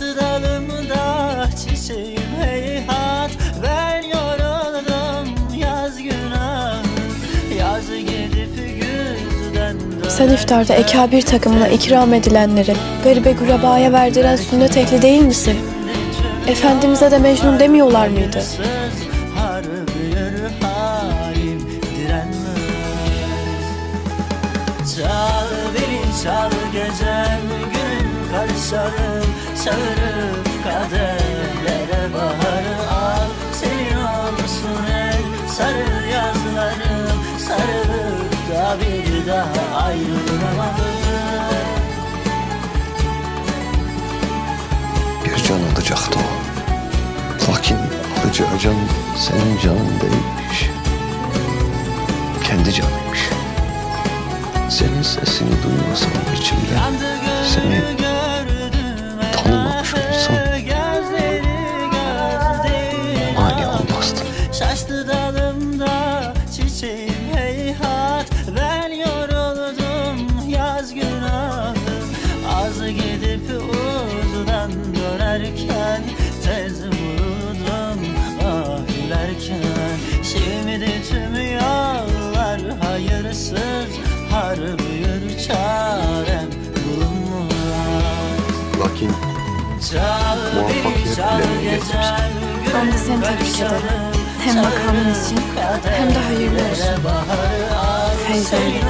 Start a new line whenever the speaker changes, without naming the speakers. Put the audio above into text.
Dalımda çiçeğim heyhat Ben yoruldum yaz günahı Yaz gidip güzden Sen iftarda ekabir takımına ikram edilenleri Garibe gurabaya verdiren sünnet ehli değil misin? Efendimiz'e de Mecnun demiyorlar mıydı?
Çal beni çal gecem karışarım Çağırıp kaderlere baharı al Senin olsun el sarı yazlarım Sarılıp da bir daha ayrılamadım
Bir can alacaktı o. Lakin alacağı can senin canın değilmiş. Kendi canıymış. Senin sesini duymasam içimde seni
hayırsız Harbiyir çarem bulunmaz
Lakin Muvaffakiyet
geçer
Ben de seni tebrik ederim. Hem makamın için hem de hayırlı olsun. Feyza ile.